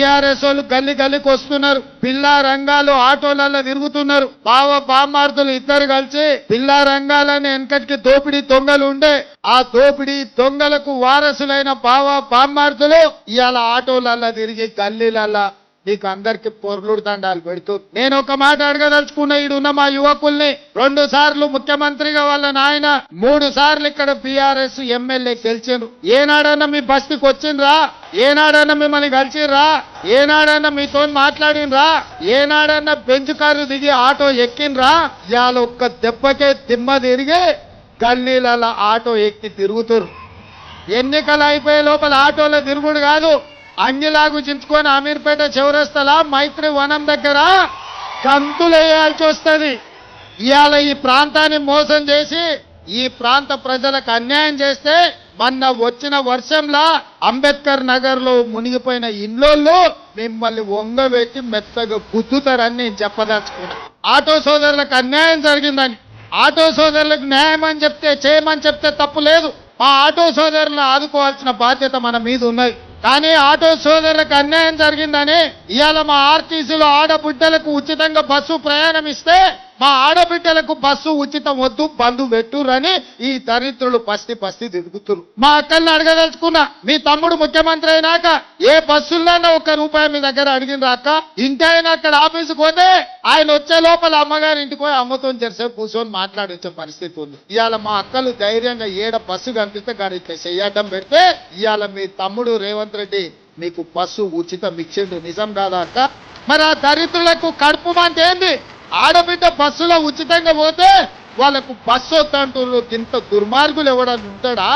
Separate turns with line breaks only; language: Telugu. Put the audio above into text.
బీఆర్ఎస్ వాళ్ళు గల్లి గల్లికి వస్తున్నారు. పిల్లా రంగాలు ఆటోలలో తిరుగుతున్నారు. బావ బామ్మార్దులు ఇద్దరు కలిసి పిల్లా రంగాలని వెనకటికి దోపిడీ దొంగలు ఉండే ఆ దోపిడీ దొంగలకు వారసులైన బావ బామ్మార్దులు ఇవాళ ఆటోలలో తిరిగి గల్లీలలో నీకు అందరికి పొర్లుడు దండాలు పెడుతూ నేను ఒక మాట అడగదలుచుకున్న ఈడున్న మా యువకుల్ని రెండు సార్లు ముఖ్యమంత్రిగా వాళ్ళ నాయన మూడు సార్లు ఇక్కడ పిఆర్ఎస్ ఎమ్మెల్యే గెలిచిండ్రు. ఏనాడన్నా మీ బస్తీకి వచ్చిండ్రా? ఏనాడన్నా మిమ్మల్ని కలిసిండ్రా? ఏనాడన్నా మీతో మాట్లాడినరా ఏనాడన్నా బెంచ్ కారు దిగి ఆటో ఎక్కిండ్రా? ఇవాళ ఒక్క దెబ్బకే దిమ్మ తిరిగి గల్లీలలో ఆటో ఎక్కి తిరుగుతురు ఎన్నికలు అయిపోయే లోపల ఆటోలో తిరుగుడు కాదు. అంగిలాగు చించుకొని అమీర్పేట చౌరస్తలా మైత్రి వనం దగ్గర కంతులు వేయాల్సి వస్తుంది. ఇవాళ ఈ ప్రాంతాన్ని మోసం చేసి ఈ ప్రాంత ప్రజలకు అన్యాయం చేస్తే మొన్న వచ్చిన వర్షంలా అంబేద్కర్ నగర్లో మునిగిపోయిన ఇండ్లోళ్ళు మిమ్మల్ని వంగబెట్టి మెత్తగా గుద్దుతారని నేను చెప్పదలుచుకున్నా. ఆటో సోదరులకు అన్యాయం జరిగిందని ఆటో సోదరులకు న్యాయం అని చెప్తే చేయమని చెప్తే తప్పు లేదు. మా ఆటో సోదరులను ఆదుకోవాల్సిన బాధ్యత మన మీద ఉన్నది. కానీ ఆటో సోదరులకు అన్యాయం జరిగిందని ఇవాళ మా ఆర్టీసీలో ఆడబిడ్డలకు ఉచితంగా బస్సు ప్రయాణం ఇస్తే మా ఆడబిడ్డలకు బస్సు ఉచితం వద్దు బంధు పెట్టురని ఈ దరిద్రులు పస్తి పస్తి తిరుగుతురు. మా అక్కల్ని అడగదలుచుకున్నా మీ తమ్ముడు ముఖ్యమంత్రి అయినాక ఏ బస్సుల్లోనే ఒక్క రూపాయి మీ దగ్గర అడిగిన రాక ఇంటి ఆయన అక్కడ ఆఫీసుకు పోతే ఆయన వచ్చే లోపల అమ్మగారి ఇంటికి పోయి అమ్మతో చేసేపు కూర్చొని మాట్లాడించే పరిస్థితి ఉంది. ఇవాళ మా అక్కలు ధైర్యంగా ఏడ బస్సు కనిపిస్తే కానీ ఇట్లా చెయ్యటం పెడితే ఇవాళ మీ తమ్ముడు రేవంత్ రెడ్డి మీకు బస్సు ఉచితం ఇచ్చిండు. నిజం కాదా అక్క? మరి ఆ దరిద్రులకు కడుపు అంటే ఏంది? ఆడబిడ్డ బస్సులో ఉచితంగా పోతే వాళ్ళకు బస్సు వద్దంటున్నారు. ఇంత దుర్మార్గులు ఎవడని ఉంటాడా?